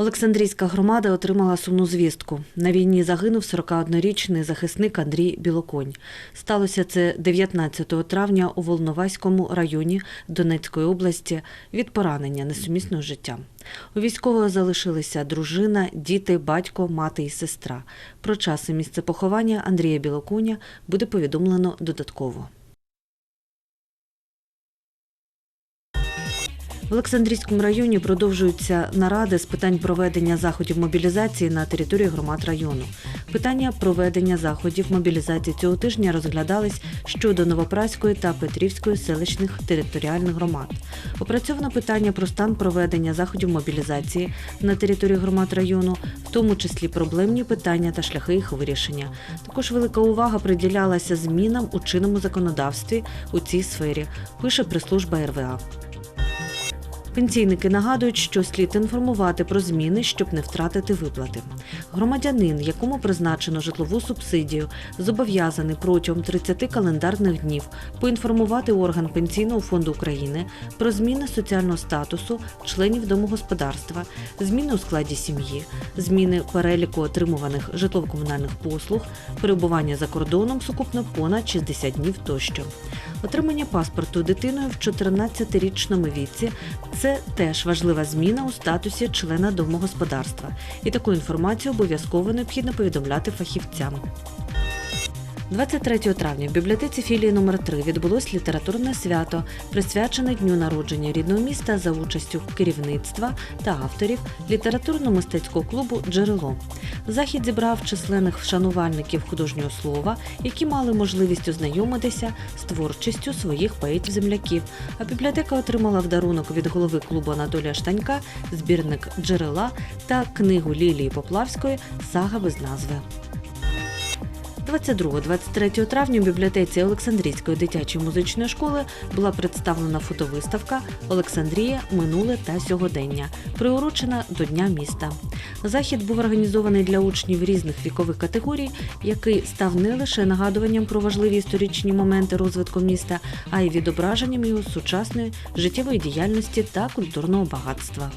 Олександрійська громада отримала сумну звістку. На війні загинув 41-річний захисник Андрій Білоконь. Сталося це 19 травня у Волноваському районі Донецької області від поранення несумісного життя. У військового залишилися дружина, діти, батько, мати і сестра. Про час і місце поховання Андрія Білоконя буде повідомлено додатково. В Олександрійському районі продовжуються наради з питань проведення заходів мобілізації на території громад району. Питання проведення заходів мобілізації цього тижня розглядались щодо Новопраської та Петрівської селищних територіальних громад. Опрацьовано питання про стан проведення заходів мобілізації на території громад району, в тому числі проблемні питання та шляхи їх вирішення. Також велика увага приділялася змінам у чинному законодавстві у цій сфері, пише прес-служба РВА. Пенсійники нагадують, що слід інформувати про зміни, щоб не втратити виплати. Громадянин, якому призначено житлову субсидію, зобов'язаний протягом 30 календарних днів поінформувати орган Пенсійного фонду України про зміни соціального статусу членів домогосподарства, зміни у складі сім'ї, зміни переліку отримуваних житлово-комунальних послуг, перебування за кордоном сукупно понад 60 днів тощо. Отримання паспорту дитиною в 14-річному віці це теж важлива зміна у статусі члена домогосподарства, і таку інформацію обов'язково необхідно повідомляти фахівцям. 23 травня в бібліотеці філії номер 3 відбулось літературне свято, присвячене дню народження рідного міста за участю керівництва та авторів літературно-мистецького клубу Джерело. Захід зібрав численних вшанувальників художнього слова, які мали можливість ознайомитися з творчістю своїх поетів-земляків. А бібліотека отримала в дарунок від голови клубу Анатолія Штанька збірник джерела та книгу Лілії Поплавської Сага без назви. 22-23 травня у бібліотеці Олександрійської дитячої музичної школи була представлена фотовиставка Олександрія минуле та сьогодення, приурочена до Дня міста. Захід був організований для учнів різних вікових категорій, який став не лише нагадуванням про важливі історичні моменти розвитку міста, а й відображенням його сучасної життєвої діяльності та культурного багатства.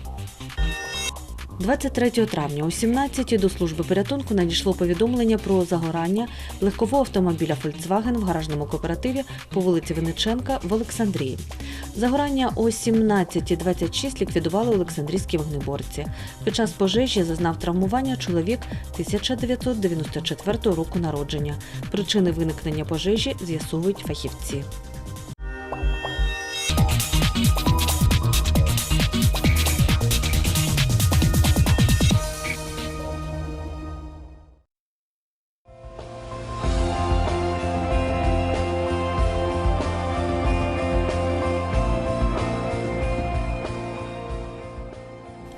23 травня о 17 до служби порятунку надійшло повідомлення про загорання легкового автомобіля Volkswagen в гаражному кооперативі по вулиці Винниченка в Олександрії. Загорання о 17.26 ліквідували Олександрійські вогнеборці. Під час пожежі зазнав травмування чоловік 1994 року народження. Причини виникнення пожежі з'ясовують фахівці.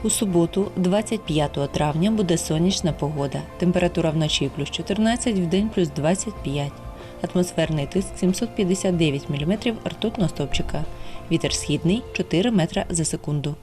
У суботу, 25 травня, буде сонячна погода. Температура вночі плюс 14, вдень плюс 25. Атмосферний тиск 759 мм ртутного стовпчика. Вітер східний 4 метра за секунду.